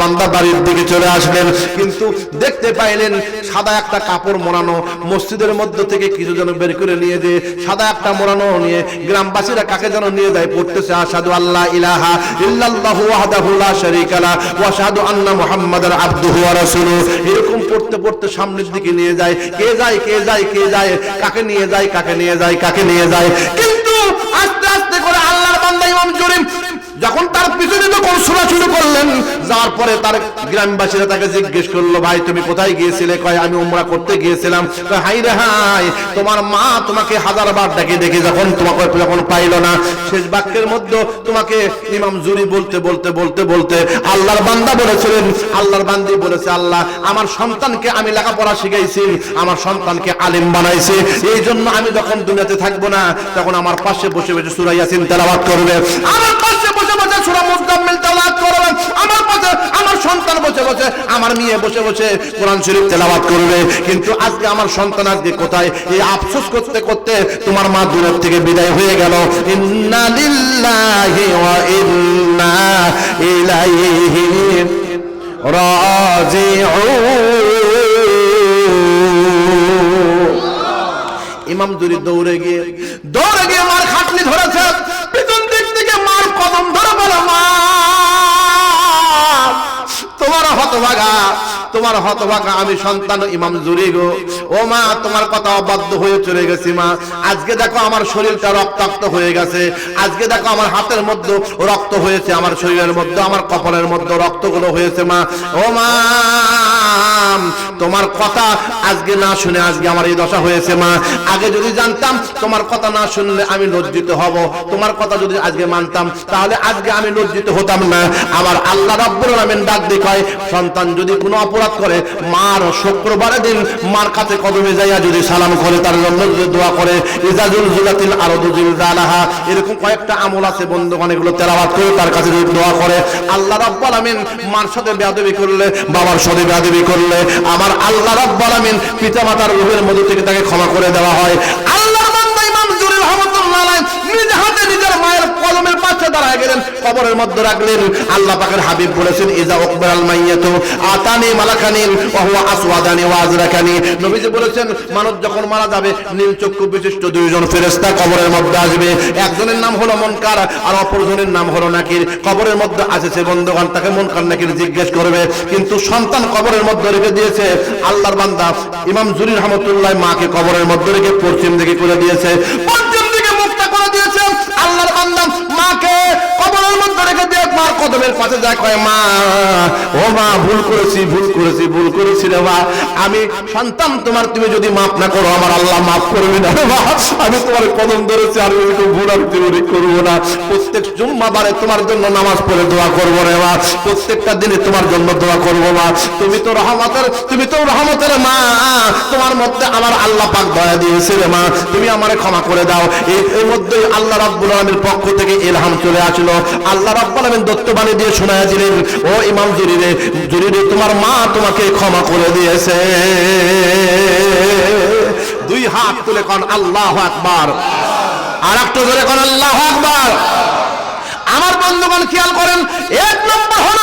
বান্দা বাড়ির দিকে চলে আসলেন, কিন্তু দেখতে পাইলেন সাদা একটা কাপড় মোড়ানো মসজিদের মধ্য থেকে কিছু যেন বের করে নিয়ে যে সাদা একটা মোড়ানো নিয়ে গ্রামবাসীরা কাকে যেন নিয়ে যায় পড়তেছে আসাদু আল্লাহ ইলাহা ইল্লাল্লাহু ওয়াহদাহু লা আন্না মুহাম্মাদার আবদুহু ওয়া এরকম পড়তে পড়তে সামনের দিকে নিয়ে যায়, কে যায় কে যায় কে যায়, কাকে নিয়ে যায়, কাকে নিয়ে যায়, কাকে নিয়ে যায়। কিন্তু আস্তে আস্তে করে আল্লাহর বান্দা ইমাম জরিম যখন তার পিছনে যখন শোনা শুরু করলেন যাওয়ার পরে তার গ্রামবাসীরা তাকে জিজ্ঞেস করল, ভাই, তুমি কোথায় গিয়েছিলে? কয়, আমি উমরা করতে গিয়েছিলাম। হাই রে হাই, তোমার মা তোমাকে হাজার বার ডাকে দেখে যখন তোমাকে যখন পাইলো না, শেষ বাক্যের মধ্যে তোমাকে ইমাম জুরি বলতে বলতে বলতে বলতে আল্লাহর বান্দা বলেছিলেন। আল্লাহর বান্দি বলেছে, আল্লাহ, আমার সন্তানকে আমি লেখাপড়া শিখাইছি, আমার সন্তানকে আলিম বানাইছি। এই জন্য আমি যখন দুনিয়াতে থাকব না, তখন আমার পাশে বসে বসে সুরাইয়াসিন তেলাওয়াত করবে। আমার সন্তান বসে বসে, আমার মেয়ে বসে বসে কোরআন শরীফ তেলাওয়াত করবে। কিন্তু আজকে আমার সন্তান আজকে কোথায়? এই আফসোস করতে করতে তোমার মা দূরের থেকে বিদায় হয়ে গেল। ইমাম জুরি দৌড়ে গিয়ে দৌড়ে গিয়ে আমার খাটনি ধরেছে তোমার হতভাগা তোমার হতভাগা আমি সন্তান ইমাম জুরি গো। ও মা, তোমার কথা অবাধ্য হয়ে চলে গেছি মা। আজকে দেখো আমার শরীরটা রক্তাক্ত হয়ে গেছে। আজকে দেখো আমার হাতের মধ্যে রক্ত হয়েছে, আমার শরীরের মধ্যে, আমার কপালের মধ্যে রক্তগুলো হয়েছে মা। ও মা তোমার কথা আজকে না শুনে আজকে আমার এই দশা হয়েছে, মা। আগে যদি জানতাম, তোমার কথা না শুনলে আমি লজ্জিত হব। তোমার কথা যদি আজকে মানতাম, তাহলে আজকে আমি লজ্জিত হতাম না। আবার আল্লাহ রাব্বুল আলামিন ডাক দিয়ে কয় সন্তান যদি কোনো অপরাধ করে, মার শুক্রবারের দিন মার কাছে কদমে যাইয়া যদি সালাম করে, তার জন্য যদি দোয়া করে ইজাজুল জুলাতিল আরদু জিলজালাহা। এরকম কয়েকটা আমল আছে, বন্ধুগণ, এগুলো তেলাওয়াত করে তার কাছে যদি দোয়া করে। আল্লাহ রাব্বুল আলামিন মার সাথে বেয়াদবি করলে, বাবার সাথে বেয়াদবি করলে, আমার আল্লাহ রাব্বুল আলামিন পিতামাতার রূহের মধ্যে থেকে তাকে ক্ষমা করে দেওয়া হয়। আল্লাহর কবরের মধ্যে আসবে। একজনের নাম হলো মুনকার, আর অপরজনের নাম হলো নাকির। কবরের মধ্যে আসেছে বন্ধুগণ, তাকে মুনকার, নাকির জিজ্ঞেস করবে। কিন্তু সন্তান কবরের মধ্যে রেখে দিয়েছে। আল্লাহর বান্দা ইমাম জুরি রহমতুল্লাহ মাকে কবরের মধ্যে রেখে পশ্চিম দিকে করে দিয়েছে। পশ্চিম আল্লাহর বান্দা মাকে কবরের মধ্যে রেখে দিয়ে মার কদমের পাশে যায়, কয়, মা, ও মা, ভুল করেছি ভুল করেছি ভুল করেছি রে মা। আমি সন্তান, তোমার তুমি যদি মাফ না করো, আমার আল্লাহ মাফ করবে না রে মা। আমি তোমার কদম ধরেছি, আর এরকম ভুল আমি জীবনে করব না। প্রত্যেক জুম্মাবারে তোমার জন্য নামাজ পড়ে দোয়া করব রে মা। প্রত্যেকটা দিনে তোমার জন্য দোয়া করব মা। তুমি তো রহমতের, তুমি তো রহমতের মা। তোমার মধ্যে আমার আল্লাহ পাক দয়া দিয়েছে রে মা। তুমি আমারে ক্ষমা করে দাও। এর মধ্যেই আল্লাহ রাব্বুল আলামিনের পক্ষ থেকে এলহাম চলে আসলো। আল্লাহ রাব্বুল দত্তবাণী দিয়ে শোনায় দিলেন, ও ইমাম জুরিরে জুরিরে, তোমার মা তোমাকে ক্ষমা করে দিয়েছে। দুই হাত তুলে কন আল্লাহ আকবার। আর একটা ধরে কন আল্লাহ আকবার। আমার বন্ধুগণ খেয়াল করেন, এক নম্বর হলো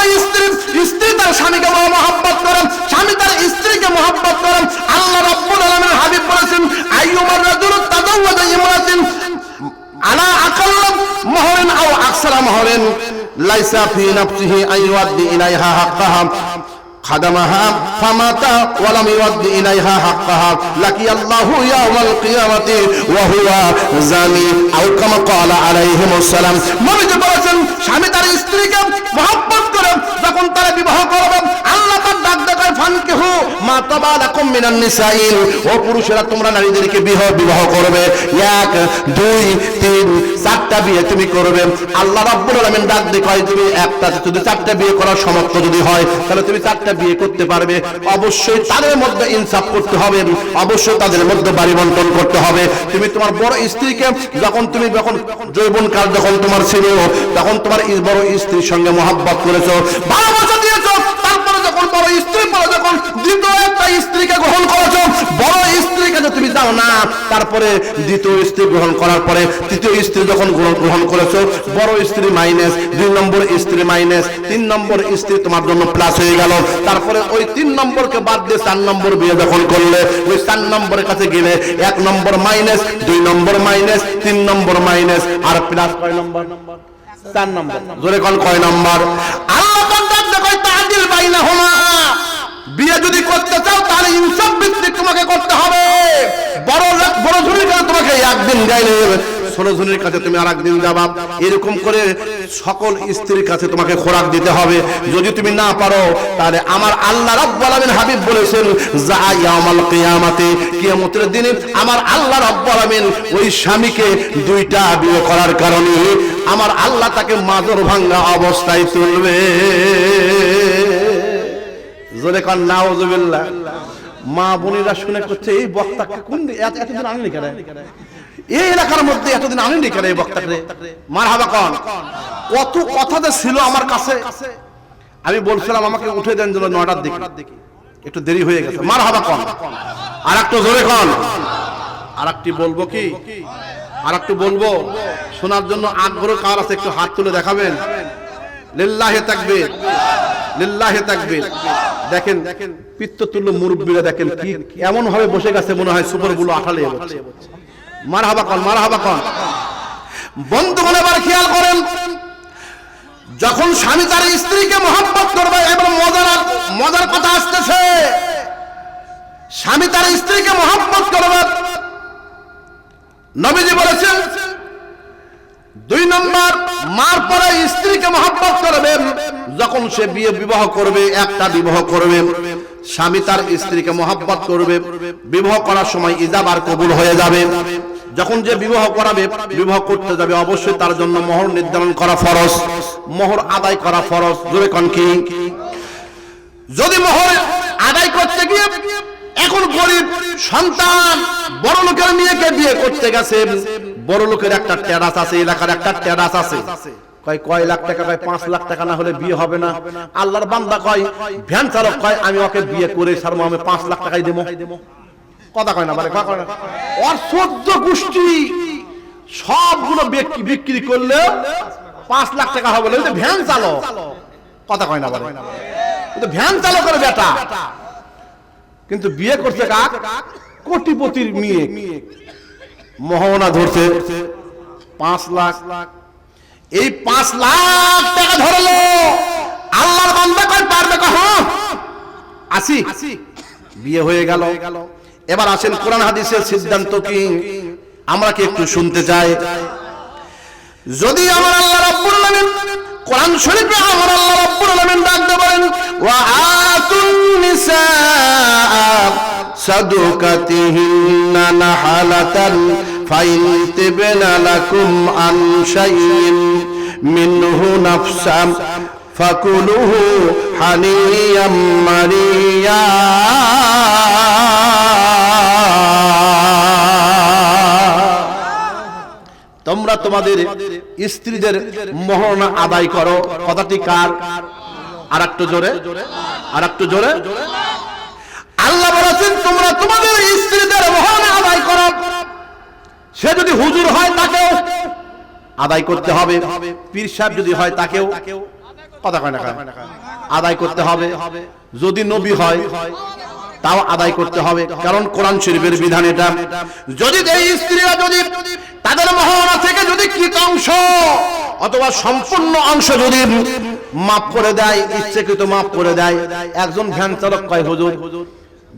হলো স্ত্রী স্ত্রী তার স্বামীকে মহব্বত করেন। স্বামী তার স্ত্রীকে মহব্বত করেন। আল্লাহ রাব্বুল আলামিন হাবিব বলেছেন আইয়ুমার রাজুলু তাজাওয়াজা ইমরাতিন আলা আকাল্লা মহরেন আও আকসারা মহরেন। লাইসা ফি নাফসিহি আইয়ুদ্দি ইলাইহা হাক্কাহা। خدمها فمات ولم يود إليها حقها لقي الله يوم القيامة وهو زاني أو كما قال عليهم السلام নবীজি বলেছেন স্বামী তার স্ত্রীকে মহব্বত করে যখন তারা বিবাহ করবে আল্লাহ তার ডাক দেখায় ফানকেহু মা তাবালাকুম মিনান নিসাইল ও পুরুষেরা তোমরা নারীদেরকে বিবাহ বিবাহ করবে এক দুই তিন চারটা বিয়ে তুমি করবে। আল্লাহ রাব্বুল আলামিন ডাক দেখায় তুমি একটা, যদি চারটা বিয়ে করার সমর্থ যদি হয়, তাহলে তুমি চারটা বিয়ে করতে পারবে। অবশ্যই তাদের মধ্যে ইনসাফ করতে হবে, অবশ্যই তাদের মধ্যে বাড়ি বন্টন করতে হবে। তুমি তোমার বড় স্ত্রীকে যখন তুমি যখন যৌবন কাল যখন তোমার ছিল, তখন তোমার বড় স্ত্রীর সঙ্গে মহাব্বত করেছ, ভালোবাসা দিয়েছ স্ত্রী পরে যখন দ্বিতীয় একটা স্ত্রীকে গ্রহণ করেছ, বড় স্ত্রীকে যে তুমি যাও না, তারপরে দ্বিতীয় স্ত্রী গ্রহণ করার পরে তৃতীয় স্ত্রী যখন গ্রহণ করেছ, বড় স্ত্রী মাইনাস দুই নম্বর স্ত্রী মাইনাস তিন নম্বর স্ত্রী তোমার জন্য প্লাস হয়ে গেল। তারপরে ওই তিন নম্বরকে বাদ দিয়ে চার নম্বর বিয়ে যখন করলে, ওই চার নম্বরের কাছে গেলে এক নম্বর মাইনাস দুই নম্বর মাইনাস তিন নম্বর মাইনাস আর প্লাস কয় নম্বর? চার নম্বর। জোরে কোন কয় নম্বর? আল্লাহ কন্টাক্ট কয় তাদিল বাইনা হোমা। বিয়ে যদি করতে চাও, তাহলে ভিত্তিক তোমাকে করতে হবে। বড় বড় ঝুড়ির কাছে তোমাকে একদিন কাছে তুমি যাবা। এরকম করে সকল স্ত্রীর কাছে তোমাকে খোরাক দিতে হবে। যদি তুমি না পারো, তাহলে আমার আল্লাহ রাব্বুল আলামিন হাবিব বলেছেন, যা ইয়াউমাল কিয়ামাতে কিয়ামতের দিনে আমার আল্লাহ রাব্বুল আলামিন ওই স্বামীকে দুইটা বিয়ে করার কারণে আমার আল্লাহ তাকে মাজর ভাঙ্গা অবস্থায় তুলবে। জোরে কন, নাউজুবিল্লাহ। মা বোনেরা শুনে করছে, এই বক্তাকে কোন এতদিন আনেনি কেন? এই এলাকার মধ্যে এতদিন আনেনি কেন এই বক্তাকে? মার হাবা কন। কত কথা ছিল আমার কাছে। আমি বলছিলাম, আমাকে উঠে দেন যেন নটার দিকে। একটু দেরি হয়ে গেছে। মার হাবা কন। আর একটু জোরে কন। আর একটি বলব কি? আর একটু বলব, শোনার জন্য আগ্রহ কার আছে একটু হাত তুলে দেখাবেন? লিল্লাহে তাকবীর। দেখেন মুরব্বীরা দেখেন কি এমন ভাবে বসে গেছে মনে হয়গুলো আঠালে কন কন। এবার খেয়াল করেন, যখন স্বামী তার স্ত্রীকে মহাব্বত করবে এবার মজার মজার কথা আসতেছে, স্বামী তার স্ত্রীকে মহাব্বত করবে। নবীজি বলেছেন দুই নম্বর, মার পরে স্ত্রীকে মহব্বত করবে যখন সে বিয়ে বিবাহ করবে, একটা বিবাহ করবে, স্বামী তার স্ত্রীকে মহব্বত করবে, বিবাহ করার সময় ইজাবার কবুল হয়ে যাবে। যখন যে বিবাহ করাবে, বিবাহ করতে যাবে, অবশ্যই তার জন্য মোহর নির্ধারণ করা ফরজ। মোহর আদায় করা ফরজ। জোরে কন যদি মোহর আদায় করতে গিয়ে এখন গরিব সন্তান বড় লোকের মেয়েকে বিয়ে করতে গেছে বড় লোকের একটা টেরাস আছে এলাকার একটা টেরাস আছে। কয় কয় লাখ টাকা, কয় পাঁচ লাখ টাকা না হলে বিয়ে হবে না। আল্লাহর বান্দা কয়, ভ্যান চালক কয়, আমি ওকে বিয়ে করে সারবো আমি পাঁচ লাখ টাকাই দেবো। কথা কয় না মানে কথা কয় ওর গোষ্ঠী, সবগুলো বিক্রি- বিক্রি করলে পাঁচ লাখ টাকা হবে ভ্যান চালক। কথা কয় না, বলে। ভ্যান চালকের বেটা। কিন্তু বিয়ে করছে কাক? কোটিপতির মেয়ে। মোহনা ধরছে। পাঁচ লাখ। লাখ এই পাঁচ লাখ টাকা ধরলো। আল্লাহর বান্দা কয় পারবে কখন আসি। বিয়ে হয়ে গেল। এবার আসেন কোরআন হাদিসের সিদ্ধান্ত কি? আমরা কি একটু শুনতে চাই? যদি আমার আল্লাহ রাব্বুল আলামিন কোরআন শরীফে আমার আল্লাহ রাব্বুল আলামিন ডাকতে বলেন, ওয়া আতুন নিসা সাদুকাতিহিন্না নাহালাতান তোমরা তোমাদের স্ত্রীদের মোহনা আদায় করো। কথাটি কার? আর একটু জোরে। আর একটু জোরে। আল্লাহ বলেছেন, তোমরা তোমাদের স্ত্রীদের মোহনা আদায় করো। সে যদি হুজুর হয় তাকেও আদায় করতে হবে। পীর সাহেব যদি হয় তাকেও কথা কয় না? আদায় করতে হবে। যদি নবী হয় তাও আদায় করতে হবে। কারণ কোরআন শরীফের বিধান এটা। যদি এই স্ত্রীরা যদি তাদের মহানা থেকে যদি কৃতাংশ অথবা সম্পূর্ণ অংশ যদি মাফ করে দেয়, ইচ্ছাকৃত মাফ করে দেয়, একজন ভ্যান চালক কয়, হুজুর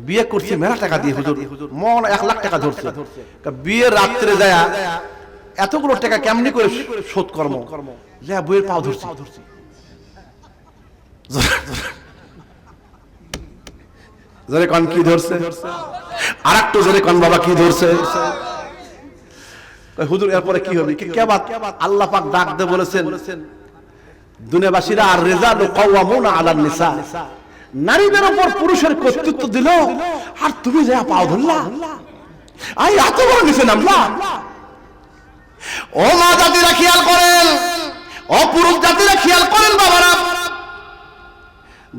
বিয়ে করছি মেলা টাকা দিয়ে হুজুর। মন এক লাখ টাকা ধরছে। বিয়ে রাত্রে যায় এতগুলো টাকা কেমনি করে শোধ কর্ম? যা বইয়ের পাও ধরছি। জোরে কন কি ধরছে? আর একটু জোরে কন বাবা কি ধরছে? হুজুর এরপরে কি হবে? কেবাত আল্লাহ পাক ডাক দে বলেছেন দুনিয়াবাসীরা আর রেজাল কাওয়ামুনা আলান নিসা। নারীদের উপর পুরুষের কর্তৃত্ব দিল, আর তুমি যা পাও ধরলা। আই, এত বড় নিচে নামলা। ও মা জাতিরা খেয়াল করেন, ও পুরুষ জাতিরা খেয়াল করেন বাবারা।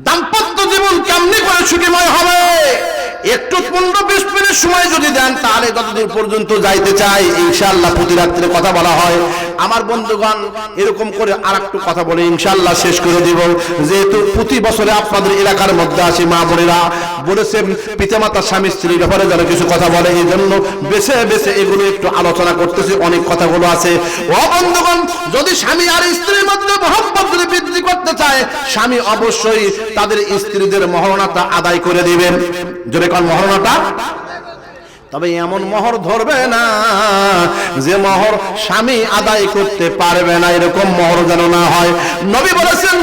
দাম্পত্য জীবন কেমন করে ছুটিময় হবে? একটু পনেরো বিশ মিনিট সময় যদি দেন, তাহলে ততদূর পর্যন্ত যাইতে চাই ইনশাল্লাহ প্রতি রাত্রে কথা বলা হয়। আমার বন্ধুগণ, এরকম করে আর একটু কথা বলে ইনশাল্লাহ শেষ করে দিব। যেহেতু প্রতি বছরে আপনাদের এলাকার মধ্যে আছে মা বোনেরা বলেছেন পিতামাতা, স্বামী স্ত্রীর ব্যাপারে যেন কিছু কথা বলে এই জন্য বেছে বেছে এগুলো একটু আলোচনা করতেছি, অনেক কথাগুলো আছে। ও বন্ধুগণ, যদি স্বামী আর স্ত্রীর মধ্যে মহব্বত যদি বৃদ্ধি করতে চায়, স্বামী অবশ্যই তাদের স্ত্রীদের মহরণাটা আদায় করে দিবেন। যদি কোন মহরণাটা তবে এমন মহর ধরবে না, যে মহর স্বামী আদায় করতে পারবে না, এরকম মহর যেন না হয়। নবী বলেছেন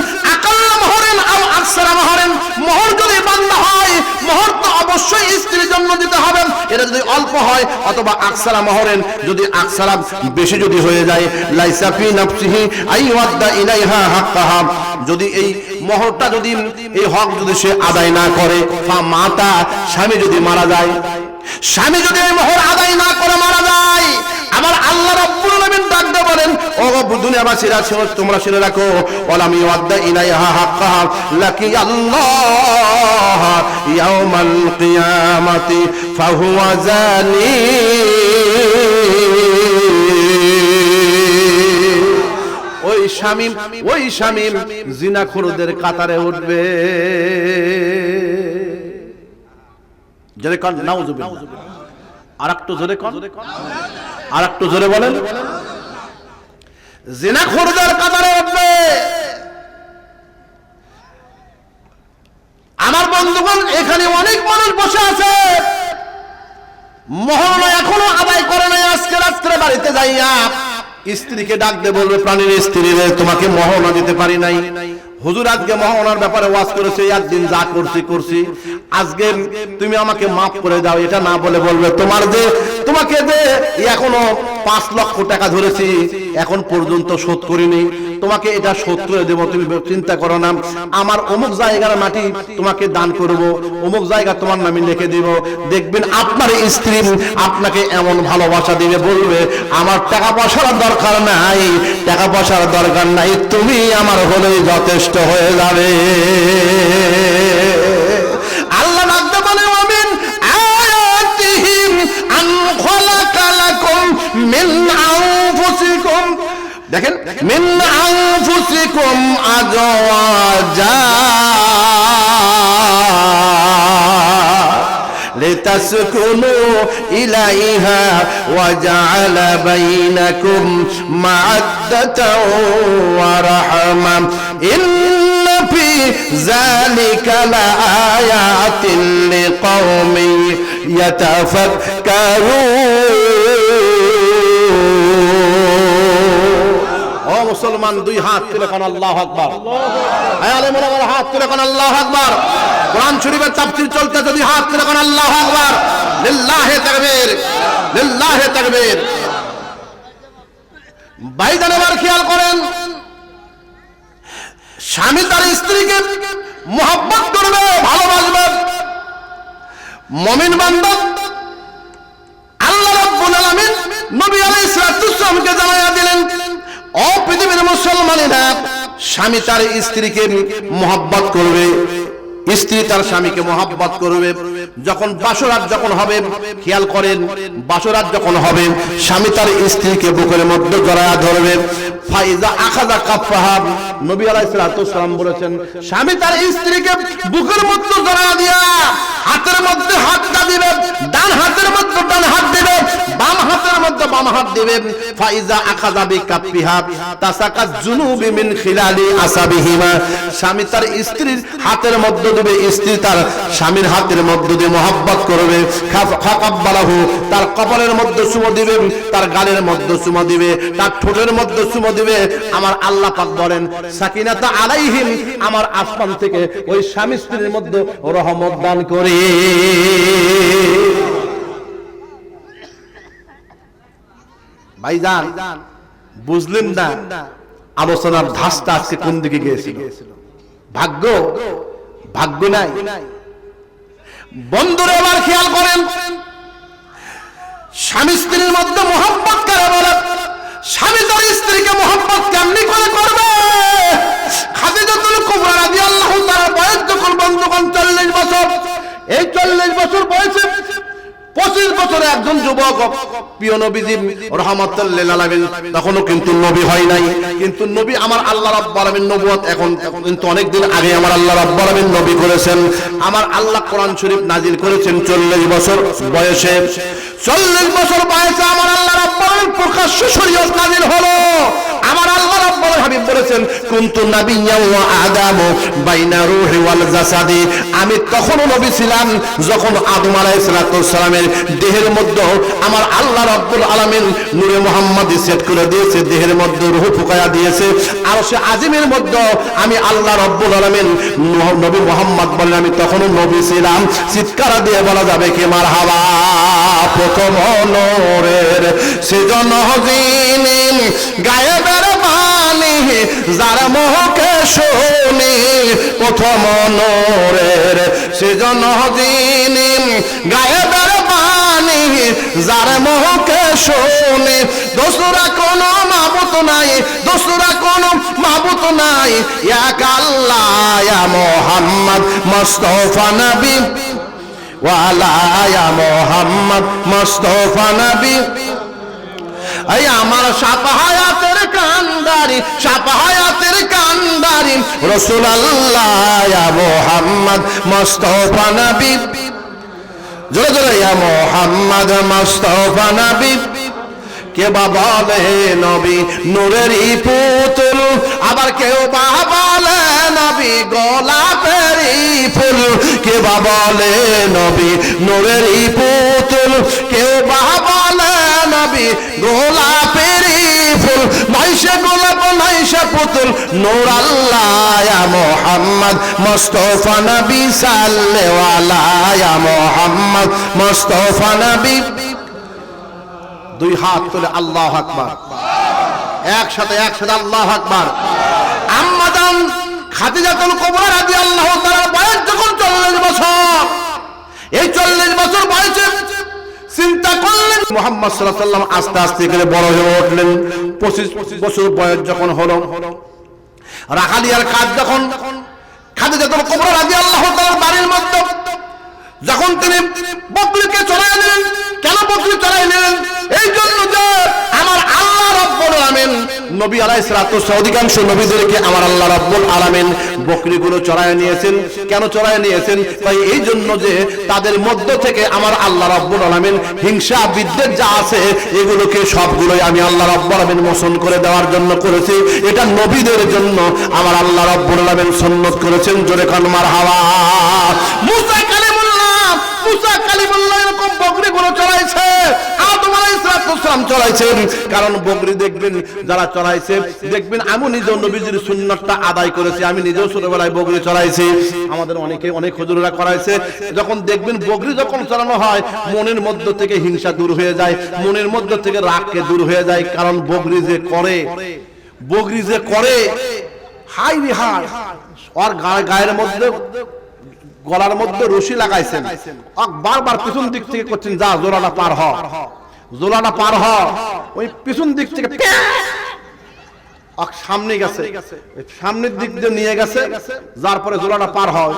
আও আকসারা মোহর যদি হয়, মোহর তো অবশ্যই স্ত্রীর জন্য দিতে হবে। এটা যদি অল্প হয়, অথবা যদি বেশি যদি হয়ে যায় নাফসিহি আই ওয়াদ্দা ইলাইহা হাক্কাহা। যদি এই মোহরটা যদি, এই হক যদি সে আদায় না করে, ফা মাতা, স্বামী যদি মারা যায়, স্বামী যদি এই মোহর আদায় না করে মারা যায় আমার আল্লাহ রাব্বুল আলামিন ডাক বলেন, ও দুনিয়াবাসীরা, শুনো, তোমরা শুনে রাখো, ওয়ালাম ইউদ্দা ইলাইহা লাকি আল্লাহ ইয়াউমাল কিয়ামাতি ফাহুয়া জানি ওই স্বামী ওই জিনাখোরদের কাতারে উঠবে। জোরে কন, নাউজুবিল্লাহ। আর একটু জোরে বলেন। জিনা খুরদের কাতারে উঠবে আমার বন্ধুগণ, এখানে অনেক মানুষ বসে আছে। মহরণা এখনও আদায় করে নাই, আজকে রাত্রে বাড়িতে যাইয়া। স্ত্রীকে ডাক দে বলবে, প্রাণীর স্ত্রী তোমাকে মহরণা দিতে পারি নাই নাই। হুজুর আজকে মহামনার ব্যাপারে ওয়াজ করেছে, একদিন যা করছি করছি। আজকে তুমি আমাকে মাফ করে দাও, এটা না বলে বলবে। তোমার যে, তোমাকে যে এখনও পাঁচ লক্ষ টাকা ধরেছি, এখন পর্যন্ত শোধ করিনি। তোমাকে এটা শোধ করে দেবো, তুমি চিন্তা করো না। আমার অমুক জায়গার মাটি তোমাকে দান করব, অমুক জায়গা তোমার নামে লিখে দিব। দেখবেন আপনার স্ত্রী আপনাকে এমন ভালোবাসা দিবে, বলবে, আমার টাকা পয়সার দরকার নাই, টাকা পয়সার দরকার নাই, তুমি আমার হলেই যথেষ্ট হয়ে যাবে। খলাকা লাকুম মিন আনফুসিকুম দেখেন মিন আনফুসিকুম আজওয়াজা لتسكنوا إليها وجعل بينكم مودة ورحمة إن في ذلك لآيات لقوم يتفكرون মুসলমান দুই হাত তুলে কোন আল্লাহ আকবার। হাত তুলে কোন আল্লাহ আকবার। কোরআন শরীফের তাফসীর চলতে যদি হাত তুলে কোন আল্লাহ আকবার, লিল্লাহে তাকবীর লিল্লাহে তাকবীর। খেয়াল করেন, স্বামী তার স্ত্রীকে মোহাব্বত করবে, ভালোবাসবে। মমিন বান্ধব স্বামী তার স্ত্রীকে মহব্বত করবে। স্ত্রী তার স্বামীকে মোহাব্বত করবে। যখন বাসরাত যখন হবে, খেয়াল করেন, বাসরাত যখন হবে, স্বামী তার স্ত্রীকে বুকের মধ্যে জড়ায়া ধরবে। ফাইজা আখাজা কাফাহা নবী আলাইহিস সালাম বলেছেন, স্বামী তার স্ত্রীকে বুকের মধ্যে জড়ায়া দিয়া, হাতের মধ্যে হাতটা দিবে, ডান হাতের মধ্যে ডান হাত দিবে, বাম হাতের মধ্যে বাম হাত দিবে। ফাইজা আখাজা বিকাফিহা তাসাকা জুনুবি মিন খিলালি আসাবিহিমা। স্বামী তার স্ত্রীর হাতের মধ্যে দিবে স্ত্রী তার স্বামীর হাতের মধ্যে দিয়ে মহব্বত করবে। তার কপালের মধ্যে চুমো দিবে, তার গালের মধ্যে চুমো দিবে, তার ঠোঁটের মধ্যে চুমো দিবে। আমার আল্লাহ পাক বলেন, সাকিনাতা আলাইহিম আমার আসমান থেকে ওই স্বামী স্ত্রীর মধ্যে রহমত দান করে। বুঝলেন না, আলোচনার ধাসটা আজকে কোন দিকে গিয়েছিল? ভাগ্য ভাগ্য নাই। বন্ধুরা, এবার খেয়াল করেন। স্বামী স্ত্রীর মধ্যে মোহাম্মত কারা বলেন স্বামী তার স্ত্রীকে মোহাম্মত কেমনি করে করবে? বয়স যখন বন্ধুগণ 40 চল্লিশ বছর বয়সে পঁচিশ বছরে একজন যুবক, প্রিয় নবীজি রহমতুল্লিল তখনও কিন্তু নবী হয় নাই। কিন্তু নবী আমার আল্লাহ রব্বুল নবুয়ত এখন কিন্তু অনেকদিন আগে আমার আল্লাহ রব্বুল নবী করেছেন। আমার আল্লাহ কোরআন শরীফ নাজিল করেছেন চল্লিশ বছর বয়সে। চল্লিশ বছর বয়সে আমার আল্লাহ রব্বুল প্রকাশ্য শরীয়ত নাজিল হলো। আমার আল্লাহ রব্বুল হাবিব বলেছেন, কুনতু নাবিয়্যা ওয়া বাইনা রূহি ওয়াল জাসাদি। আমি তখনও নবী ছিলাম যখন আদম আলাইহিস সালামের দেহের মধ্যে আমার আল্লাহ রব্বুল আলামিন নূরে মুহাম্মদ সেট করে দিয়েছে, দেহের মধ্যে রূহ ফুকায়া দিয়েছে। আর সে আজিমের মধ্যে আমি আল্লাহ রব্বুল আলামিন নবী মুহাম্মদ বলেন, আমি তখনও নবী ছিলাম। চিৎকার দিয়ে বলা যাবে কি, মারহাবা, প্রথম নূরের সেজন যিনি গায়েবের বাণী যার মোহকে শুনি, প্রথম নূরের সেজন গায়েবের বাণী যার মোহকে শুনি, দোসরা কোনো মাবুত নাই, দোসরা কোনো মাবুত নাই। এক আল্লাহ মোহাম্মদ, মুস্তাফা নবী। ওয়ালা মোহাম্মদ, মুস্তাফা নবী। এই আমার সাপাহায়াতের কান্দারি সাপাহায়াতের কান্দারি। রসুল আল্লাহ মোহাম্মদ, মুস্তাফা নবী। জোরে জোরে, ইয়া মোহাম্মদ মুস্তাফা নবী। কে বাবা নবী, নূরের পুতুল। আবার কেউ বাবা নবী, গোলাপের ফুল। কে বাবা নবী, নূরের পুতুল। কেউ বাবা নবী গোলাপেরই ফুল নয়সে গোলাপ নয়সে পুতুল। নূর আল্লাহ ইয়া মোহাম্মদ, মুস্তাফা নবী সাল্লাল্লাহু মোহাম্মদ, মুস্তাফা নবী। দুই হাত তুলে আল্লাহ আকবার। একসাথে একসাথে আল্লাহ আকবার। আম্মাদান খাদিজাতুল কুবরা রাদিয়াল্লাহু তাআলা বয়স যখন 40 বছর, এই 40 বছর বয়সে চিন্তা করলেন। মোহাম্মদ সাল্লাম আস্তে আস্তে করে বড় হয়ে উঠলেন। 25 বছর বয়স যখন হলো রাখালিয়ার কাজ যখন খাদিজাতুল কুবরা রাজি আল্লাহ বাড়ির মধ্যে যখন তিনি বকরিকে চড়াই নিলেন কেন বকরি চড়াই নিলেন এই জন্য যে আমার আল্লাহ রব্বুল আলামিন নবী আলাইহিস সালাতু অধিকাংশ নবীদেরকে আমার আল্লাহ রব্বুল আলামিন বকরিগুলো চড়াই নিয়েছেন। কেন চড়াই নিয়েছেন? তাই এই জন্য যে তাদের মধ্য থেকে আমার আল্লাহ রব্বুল আলামিন হিংসা, বিদ্বেষ যা আছে, এগুলোকে সবগুলোই আমি আল্লাহ রব্বুল আলামিন মোচন করে দেওয়ার জন্য করেছি। এটা নবীদের জন্য আমার আল্লাহ রব্বুল আলামিন সুন্নত করেছেন। জোরে কান মারহাবা। মুসা কারণ বকরি দেখবেন, যারা চড়াইছে, দেখবেন আমি নিজেও নবীজির আদায় করেছি, আমি নিজেও ছোটবেলায় বকরি চড়াইছি। আমাদের অনেকে, অনেক করাইছে, যখন দেখবেন বকরি যখন চড়ানো হয়, মনের মধ্য থেকে হিংসা দূর হয়ে যায়, মনের মধ্য থেকে রাগকে দূর হয়ে যায়, কারণ বকরি যে করে, বকরি যে করে হাই রে হাই ওর গায়ের মধ্যে গলার মধ্যে রশি লাগাইছেন। বারবার পিছন দিক থেকে করছেন, যা, জোলাটা পার হ। জোলাটা পার হ। ওই পিছন দিক থেকে সামনে গেছে। সামনের দিক দিয়ে নিয়ে গেছে, যার পরে পার হয়।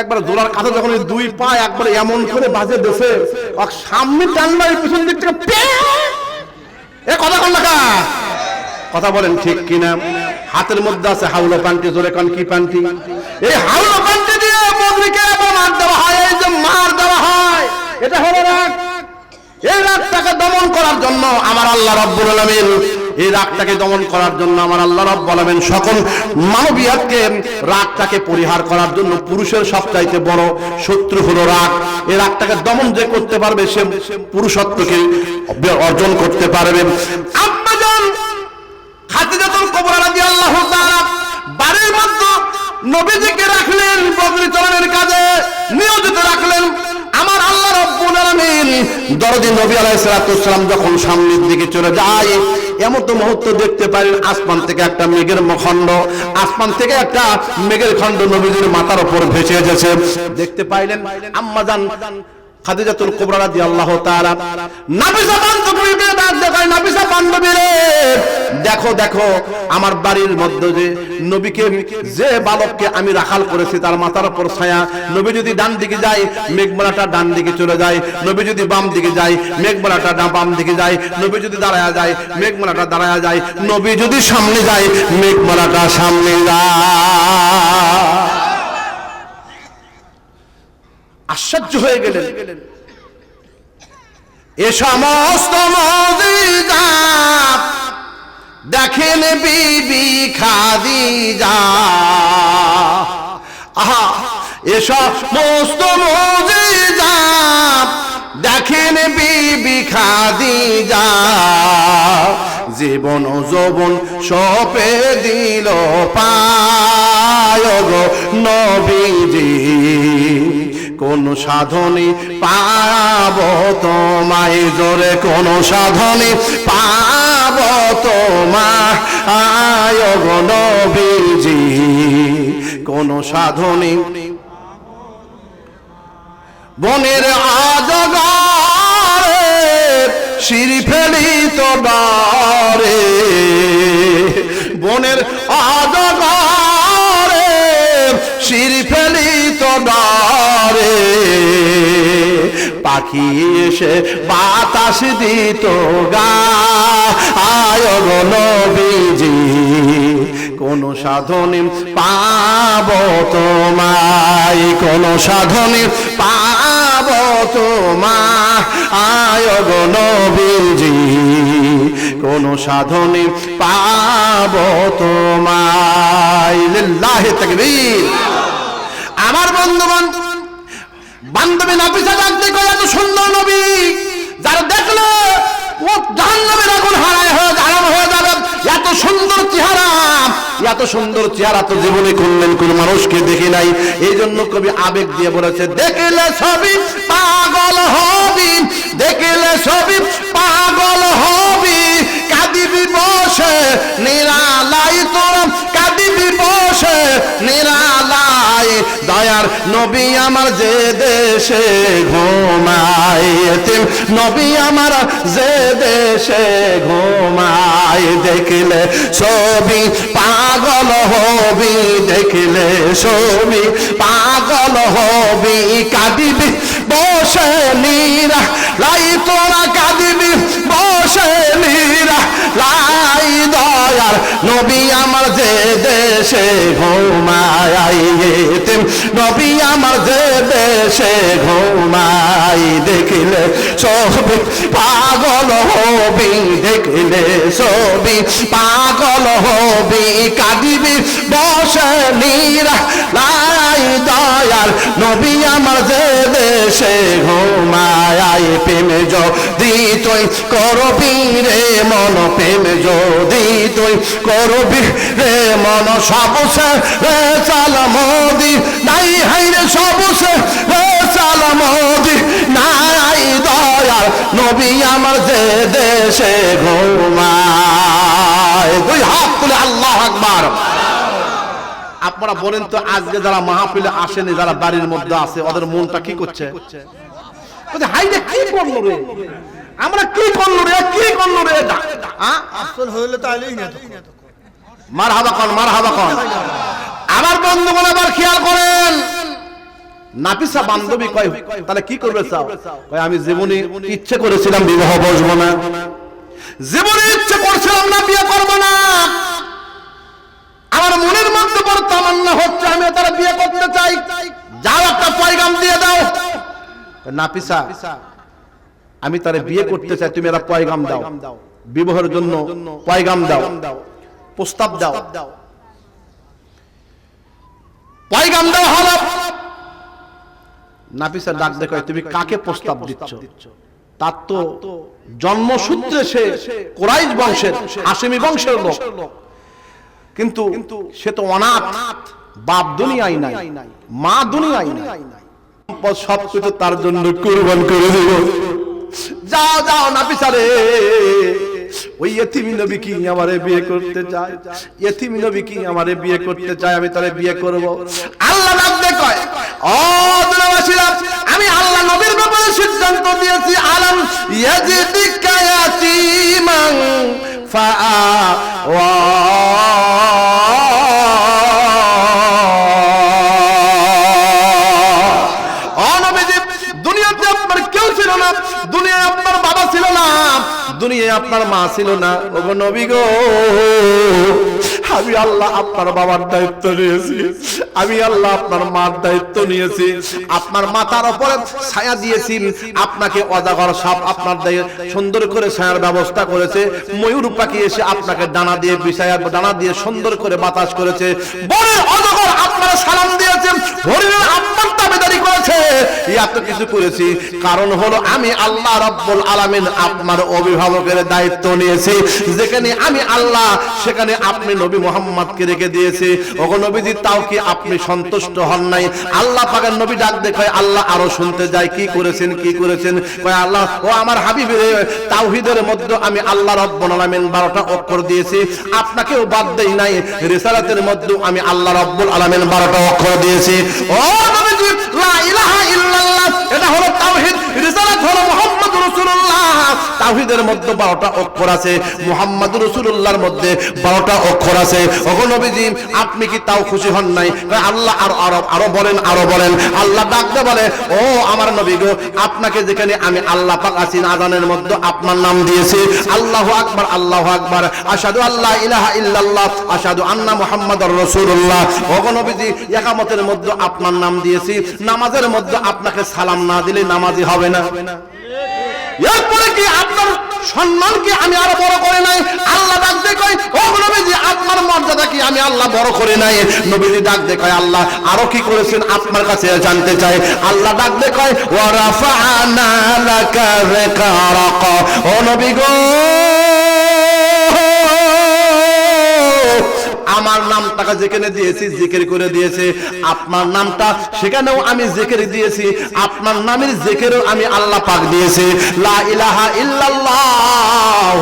একবার কাছে যখন দুই পা একবার এমন করে বাজে দেশে সামনে পিছন দিক থেকে এ কথা কথা বলেন ঠিক কিনা? হাতের মধ্যে আছে হাউলো পান্টি জোরে কান, কি পান্টি এই হাউলো মার দেওয়া হয়, এই যে মার দেওয়া হয়, এটা হলো রাগ। এই রাগটাকে দমন করার জন্য আমার আল্লাহ রব্বুল আলামিন, এই রাগটাকে দমন করার জন্য আমার আল্লাহ আলামিন সকল রাগটাকে পরিহার করার জন্য পুরুষের সবচাইতে বড় শত্রু হলো রাগ। এই রাগটাকে দমন যে করতে পারবে, সে পুরুষত্বকে অর্জন করতে পারবে। বাড়ির মধ্যে নবীজিকে রাখলেন বকরি চলানোর কাজে, নিয়োজিত রাখলেন। আমার আল্লাহ রব্বুল আলামিন দরদি নবী আলাইহিসসালাম যখন সামনের দিকে চলে যায়, এমন তো মুহূর্ত দেখতে পারেন আসমান থেকে একটা মেঘের খণ্ড আসমান থেকে একটা মেঘের খণ্ড নবীজির মাথার উপর ভেসে এসেছে। দেখতে পাইলেন আম্মাজান খাদিজাতুল দেখো দেখো, আমার বাড়ির মধ্যে যে নবীকে, যে বালককে আমি রাখাল করেছি, তার মাথার উপর ছায়া, নবী যদি ডান দিকে যায়, মেঘমালাটা ডান দিকে চলে যায়, নবী যদি বাম দিকে যায়, মেঘমালাটা বাম দিকে যায়, নবী যদি দাঁড়ায়া যায়, মেঘমালাটা দাঁড়ায়া যায়, নবী যদি সামনে যায়, মেঘমালাটা সামনে যায়। আশ্চর্য হয়ে গেলেন। এ সমস্ত দেখেন বিবি খাদি খাদিজা। আহা এ সমস্ত দেখেন বিবি খাদিজা। জীবন যৌবন সপে দিল পায় নবীজি। কোন সাধনে পাব তোমায়, জোরে কোন সাধনে পাব তোমায় আয় গো নবীজি। কোন সাধনে বনের আজগারে ফেলি তো ডারে বনের আজগারে ফেলি তো পাখি এসে বাতাস দিত গা। আয় নবীজি, কোন সাধনে পাব তোমায়, কোন সাধনে পাব তোমা আয় নবীজি, কোন সাধনে পাব তোমায়। লিল্লাহি তাকবীর। আমার বন্ধুবান বান্ধবী নাফিসা ডাকতে কয় এত সুন্দর নবী। যারা দেখল ও আগুন হারায় হয়ে আরাম হয়ে যাবে। এত সুন্দর চেহারা, এত সুন্দর চেহারা তো জীবনে করলেন কোন মানুষকে নাই। এই জন্য কবি আবেগ দিয়ে বলেছে, দেখলে সবই পাগল হবি, দেখলে সবই পাগল হবি। কাঁদিবি বসে, নিরালাই তোর, কাঁদিবি বসে, নিরালাই দয়ার নবী আমার যে দেশে ঘুমায় নবী আমার যে দেশে ঘুমায়, দেখলে ছবি পাগল হবি, দেখলে ছবি পাগল হবি, কাঁদিবি, বসে নীরা, লাই তোরা কাঁদিবি, বসে নবী আমার যে দেশে ঘুমায় নবী আমার যে দেশে ঘুমাই দেখিলে ছবি, পাগল হবি দেখিলে ছবি, পাগল হবি কাঁদিবি, বসে নীরা লাই দয়ার নবী আমার যে দেশে ঘুমায় প্রেমে যদি তুই করবি রে মন, প্রেম যদি তুই করবি রে মন সবসে রে চাল মোদি। নাই হাই রে সবসে রে চাল মোদি। নাই দয়ার নবী আমার যে দেশে ঘুমায়। দুই হাত তুলে আল্লাহ আপনারা বলেন তো আজকে যারা মাহফিলে আসেনি যারা বাড়ির মধ্যে আছে ওদের মনটা কি করছে? বলছে, কি করল রে? আমরা কি করল রে? কি করল রে? আসল হইলে তো আইলেই না মার হাবা কন মার হাবা কন। আমার বন্ধুগণ আবার খেয়াল করেন। নাপিসা বান্ধবী কয় তাহলে কি করবে চাও? কয় আমি জীবনে ইচ্ছে করেছিলাম বিবাহ বসবো না। জীবনে ইচ্ছে করছিলাম না বিয়ে করব না। আমার মনের মধ্যে বড় তামান্না হচ্ছে আমি তারা বিয়ে করতে চাই। যাও একটা পয়গাম দিয়ে দাও। নাপিসা আমি তারে বিয়ে করতে চাই তুমি একটা পয়গাম দাও। বিবাহের জন্য পয়গাম দাও। প্রস্তাব দাও। পয়গাম দাও হলো ডাক দেখো তুমি কাকে প্রস্তাব দিচ্ছ? তার তো জন্মসূত্রে সে কোরাইশ বংশের হাসিমি বংশের লোক। কিন্তু কিন্তু সে তো অনাথ। বাপ দুনিয়ায় নাই মা দুনিয়ায় নাই। সম্পদ সবকিছু তার জন্য কুরবান করে দিব। যাও যাও নাপিসা রে ওই নবী কি আমারে বিয়ে করতে চায়? এতিমি নবী কি আমারে বিয়ে করতে চায়? আমি তারে বিয়ে করব। আল্লাহ নাম কয় ও দুনিয়াবাসীরা আমি আল্লাহ নবীর ব্যাপারে সিদ্ধান্ত দিয়েছি। আলম ইয়াজিদিকা ইয়াতীমান দুনিয়াতে আপনার কেউ ছিল না, দুনিয়ায় আপনার বাবা ছিল না, দুনিয়ায় আপনার মা ছিল না। ওগো নবী গো আমি আল্লাহ আপনার বাবার দায়িত্ব নিয়েছি। আমি আল্লাহ আপনার মার দায়িত্ব নিয়েছি। আপনার মাথার উপরে ছায়া দিয়েছি। আপনাকে অজাগর সাপ আপনার সুন্দর করে ছায়ার ব্যবস্থা করেছে। ময়ূর পাখি এসে আপনাকে ডানা দিয়ে বিছায়া, ডানা দিয়ে সুন্দর করে বাতাস করেছে। বনের অজগর আপনারা সালাম দিয়েছেন। হরিণের আপনার দাবিদারি করেছে। এত কিছু করেছি। কারণ হলো আমি আল্লাহ রব্বুল আলামিন আপনার অভিভাবকের দায়িত্ব নিয়েছি। যেখানে আমি আল্লাহ, সেখানে আপনি নবী মোহাম্মদকে রেখে দিয়েছে। ওগো নবীজি, তাও কি আপনি সন্তুষ্ট হন নাই? আল্লাহ পাকের নবী ডাক দেখে আল্লাহ আরও শুনতে যায়, কি করেছেন কি করেছেন? কয় আল্লাহ, ও আমার হাবিবের তাওহিদের মধ্যে আমি আল্লাহ রব্বুল আলামিন 12টা অক্ষর দিয়েছি। আপনাকেও বাদ দেই নাই, রিসালাতের মধ্যে আমি আল্লাহ রব্বুল আলামিন 12টা অক্ষর দিয়েছি। ও নবীজি, লা ইলাহা ইল্লাল্লাহ, এটা হলো তাওহীদ, রিসালাত হলো মুহাম্মদ। তাওহীদের মধ্যে 12টা অক্ষর আছে, মুহাম্মদ রাসূলুল্লাহর মধ্যে 12টা অক্ষর আছে। আপনি কি তাও খুশি হন নাই? আল্লাহ আর আরও বলেন আরও বলেন। আল্লাহ ডাকতে বলে, ও আমার নবী গো, আপনাকে যেখানে আমি আল্লাহ পাক আছি আজানের মধ্যে আপনার নাম দিয়েছি। আল্লাহু আকবার আল্লাহু আকবার। আশহাদু আল্লা ইলাহা ইল্লাল্লাহ, আশহাদু আন্না মুহাম্মাদুর রাসূলুল্লাহ। ওগো একামতের মধ্যে আপনার নাম দিয়েছি। নামাজের মধ্যে আপনাকে সালাম না দিলে নামাজি হবে না। এরপরে কি আপনার সম্মান কি আমি আরও বড় করে নাই? আল্লাহ ডাক দেখায় ও নবীজি, আপনার মর্যাদা কি আমি আল্লাহ বড় করে নাই? নবীজি ডাক দেখায় আল্লাহ, আরও কি করেছেন আপনার কাছে জানতে চাই? আল্লাহ ডাক দেখায় লাকা যিকরাক। ও নবী গো! নামটাকে যেখানে দিয়েছি, জিকির করে দিয়েছে। আপনার নামটা সেখানেও আমি জিকির দিয়েছি। আপনার নামের জিকিরও আমি আল্লাহ পাক দিয়েছি। লা ইলাহা ইল্লাল্লাহ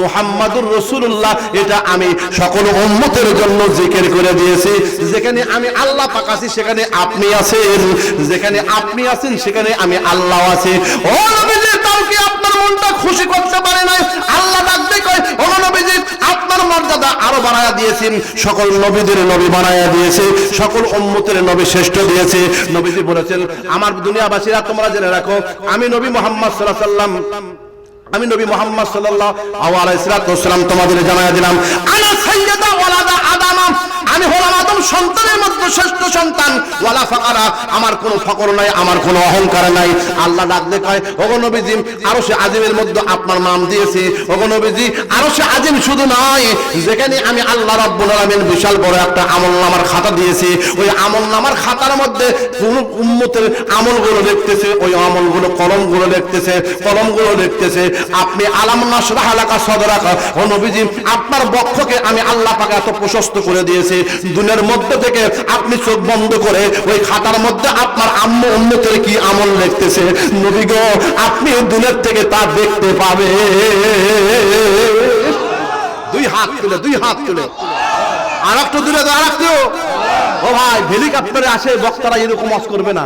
মুহাম্মাদুর রাসূলুল্লাহ, এটা আমি সকল উম্মতের জন্য জিকির করে দিয়েছি। যেখানে আমি আল্লাহ পাক আছি, সেখানে আপনি আছেন। যেখানে আপনি আছেন, সেখানে আমি আল্লাহ আছি। ও নবীজি তাও কি আপনার মনটা খুশি করতে পারে না আল্লাহ ডাকতে কয়, ও নবীজি, আপনার মর্যাদা আরও বাড়ায়া দিয়েছেন। সকল নবীদের নবী বানায়া দিয়েছে, সকল উম্মতের নবী শ্রেষ্ঠ দিয়েছে। নবীজি বলেছেন, আমার দুনিয়াবাসীরা, তোমরা জেনে রাখো, আমি নবী মোহাম্মদ আলাইহি সাল্লাম আমি নবী মোহাম্মদ সাল্লাহ আলাইহি সাল্লাম তোমাদের জানাই দিলাম আমি সন্তানের মধ্যে শ্রেষ্ঠ সন্তান। ওয়ালা ফাকারা, আমার কোনো ফকর নাই, আমার কোনো অহংকার নাই। আল্লাহ ডাক দেখায় ওগো আরও সে আজিমের মধ্যে আপনার নাম দিয়েছে। ওগো আরও সে আজিম শুধু নয়, যেখানে আমি আল্লাহ রাব্বুল আলামিন বিশাল বড় একটা আমল নামার খাতা দিয়েছি। ওই আমল নামার খাতার মধ্যে কোন উম্মতের আমলগুলো দেখতেছে, ওই আমলগুলো কলমগুলো দেখতেছে কলমগুলো দেখতেছে। আপনি আলাম নাসরাহ সদরাকা। ও নবীজি, আপনার বক্ষকে আমি আল্লাহ পাকে এত প্রশস্ত করে দিয়েছি। দুনিয়ার মধ্যে থেকে আপনি চোখ বন্ধ করে ওই খাতার মধ্যে আপনার আম্মু উন্নতের কি আমল দেখতেছে? নবী গো, আপনি দূরের থেকে তা দেখতে পাবে। দুই হাত তুলে, দুই হাত তুলে। আর একটু দূরে তো আর একটু ও ভাই, হেলিকপ্টারে আসে বক্তারা এরকম অস করবে না।